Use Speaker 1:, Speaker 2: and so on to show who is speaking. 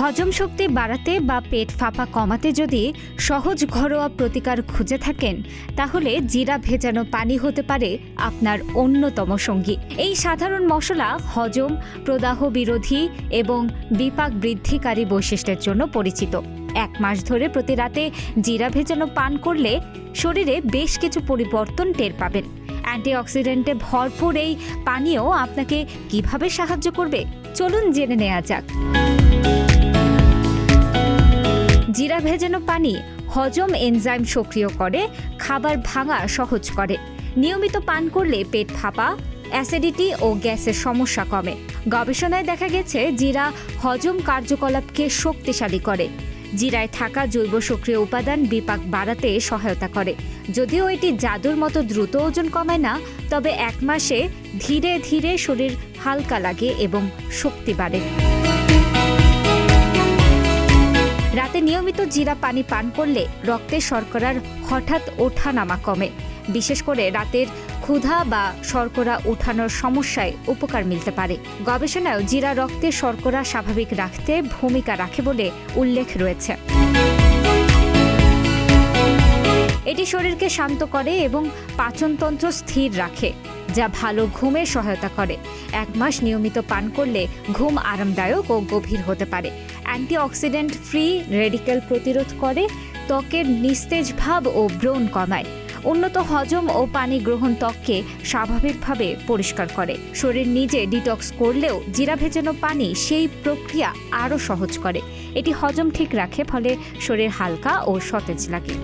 Speaker 1: হজম শক্তি বাড়াতে বা পেট ফাঁপা কমাতে যদি সহজ ঘরোয়া প্রতিকার খুঁজে থাকেন, তাহলে জিরা ভেজানো পানি হতে পারে আপনার অন্যতম সঙ্গী। এই সাধারণ মশলা হজম, প্রদাহ বিরোধী এবং বিপাক বৃদ্ধিকারী বৈশিষ্ট্যের জন্য পরিচিত। এক মাস ধরে প্রতি রাতে জিরা ভেজানো পান করলে শরীরে বেশ কিছু পরিবর্তন টের পাবেন। অ্যান্টিঅক্সিডেন্টে ভরপুর এই পানীয় আপনাকে কীভাবে সাহায্য করবে? চলুন জেনে নেওয়া যাক। ভেজানো পানি হজম এনজাইম সক্রিয় করে, খাবার ভাঙা সহজ করে। নিয়মিত পান করলে পেট ফাঁপা, অ্যাসিডিটি ও গ্যাসের সমস্যা কমে। গবেষণায় দেখা গেছে, জিরা হজম কার্যকলাপকে শক্তিশালী করে। জিরায় থাকা জৈব সক্রিয় উপাদান বিপাক বাড়াতে সহায়তা করে। যদিও এটি জাদুর মতো দ্রুত ওজন কমায় না, তবে এক মাসে ধীরে ধীরে শরীর হালকা লাগে এবং শক্তি বাড়ে। নিয়মিত জিরা পানি পান করলে রক্তে শর্করার হঠাৎ ওঠা নামা কমে। বিশেষ করে রাতের ক্ষুধা বা শর্করা ওঠানোর সমস্যায় উপকার মিলতে পারে। গবেষণায় জিরা রক্তে শর্করা স্বাভাবিক রাখতে ভূমিকা রাখে বলে উল্লেখ রয়েছে। এটি শরীরকে শান্ত করে এবং পাচনতন্ত্র স্থির রাখে। যা ভালো ঘুমের সহায়তা করে। এক মাস নিয়মিত পান করলে ঘুম আরামদায়ক ও গভীর হতে পারে। অ্যান্টিঅক্সিডেন্ট ফ্রি রেডিক্যাল প্রতিরোধ করে, ত্বকের নিস্তেজ ভাব ও ব্রণ কমায়। উন্নত হজম ও পানি গ্রহণ ত্বককে স্বাভাবিকভাবে পরিষ্কার করে। শরীর নিজে ডিটক্স করলেও জিরা ভেজানো পানি সেই প্রক্রিয়া আরও সহজ করে। এটি হজম ঠিক রাখে, ফলে শরীর হালকা ও সতেজ লাগে।